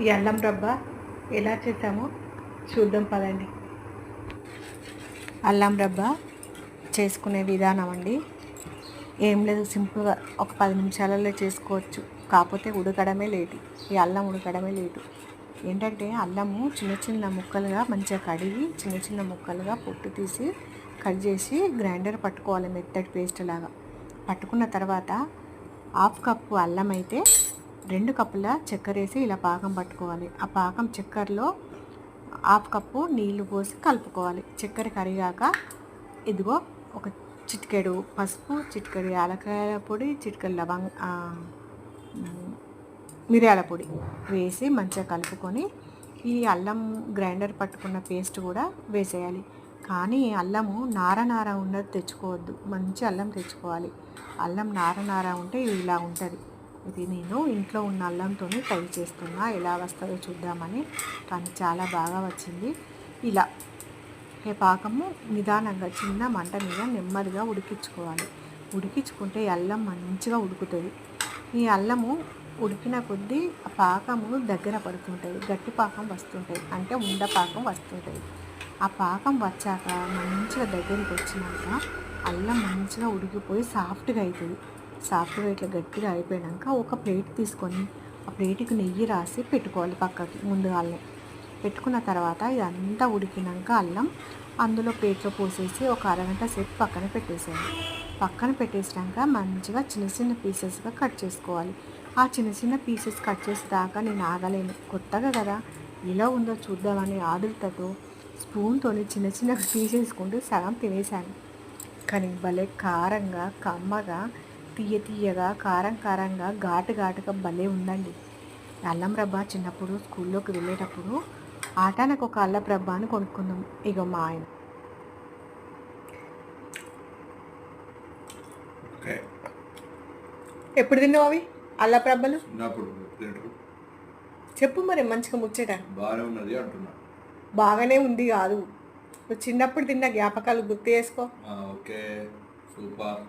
ఈ అల్లం రబ్బ ఎలా చేసామో చూద్దాం పదండి. అల్లం రబ్బ చేసుకునే విధానం అండి. ఏం లేదు సింపుల్గా ఒక పది నిమిషాలలో చేసుకోవచ్చు. కాకపోతే ఉడకడమే లేటు. ఈ అల్లం ఉడకడమే లేటు. ఏంటంటే అల్లము చిన్న చిన్న ముక్కలుగా మంచిగా కడిగి చిన్న చిన్న ముక్కలుగా పొట్టు తీసి కట్ చేసి గ్రైండర్ పట్టుకోవాలి మెత్తటి పేస్ట్ లాగా. పట్టుకున్న తర్వాత హాఫ్ కప్పు అల్లం అయితే రెండు కప్పుల చక్కెర వేసి ఇలా పాకం పట్టుకోవాలి. ఆ పాకం చక్కెరలో హాఫ్ కప్పు నీళ్ళు పోసి కలుపుకోవాలి. చక్కెర కరిగాక ఇదిగో ఒక చిటికెడు పసుపు చిటికెడు యాలకాయల పొడి చిటికెడు లవంగ మిరియాల పొడి వేసి మంచిగా కలుపుకొని ఈ అల్లం గ్రైండర్ పట్టుకున్న పేస్ట్ కూడా వేసేయాలి. కానీ అల్లము నార నార ఉన్నది తెచ్చుకోవద్దు. మంచి అల్లం తెచ్చుకోవాలి. అల్లం నార నార ఉంటే ఇలా ఉంటుంది. ఇది నేను ఇంట్లో ఉన్న అల్లంతో ట్రై చేస్తున్నా. ఎలా వస్తుందో చూద్దామని. కానీ చాలా బాగా వచ్చింది. ఇలా ఈ పాకము నిదానంగా చిన్న మంట మీద నెమ్మదిగా ఉడికించుకోవాలి. ఉడికించుకుంటే అల్లం మంచిగా ఉడుకుతుంది. ఈ అల్లము ఉడికిన కొద్దీ ఆ పాకము దగ్గర పడుతుంటుంది. గట్టి పాకం వస్తుంటుంది. అంటే ఉండ పాకం వస్తుంటుంది. ఆ పాకం వచ్చాక మంచిగా దగ్గరికి వచ్చినాక అల్లం మంచిగా ఉడికిపోయి సాఫ్ట్గా అవుతుంది సాఫ్ట్గా ఇట్లా గట్టిగా అయిపోయాక ఒక ప్లేట్ తీసుకొని ఆ ప్లేట్కి నెయ్యి రాసి పెట్టుకోవాలి పక్కకి ముందుగానే పెట్టుకున్న తర్వాత ఇదంతా ఉడికినాక అల్లం అందులో ప్లేట్లో పోసేసి ఒక అరగంట సేపు పక్కన పెట్టేసేయాలి. పక్కన పెట్టేసినాక మంచిగా చిన్న చిన్న పీసెస్గా కట్ చేసుకోవాలి. ఆ చిన్న చిన్న పీసెస్ కట్ చేసేదాకా నేను ఆగలేను. కొత్తగా కదా ఎలా ఉందో చూద్దామని ఆదుర్తతో స్పూన్తో చిన్న చిన్న పీసెస్కుంటూ సగం తినేసాను కానీ భలే కారంగా కమ్మగా తీయ తీయగా కారం కారంగా ఘాటు ఘాటుగా భలే ఉందండి. అల్లం రబ్బా చిన్నప్పుడు స్కూల్లోకి వెళ్ళేటప్పుడు ఆటానికి ఒక అల్లం అని కొనుక్కుందాం. ఇక మా ఆయన. ఎప్పుడు తిన్నావు అవి? రబ్బలు తింటారు. చెప్పు మరి మంచిగా ముచ్చట. బాగానే ఉన్నది అంటున్నా. బాగానే ఉంది కాదు. నువ్వు చిన్నప్పుడు తిన్న జ్ఞాపకాలు గుర్తు చేసుకో. ఓకే. సూపర్.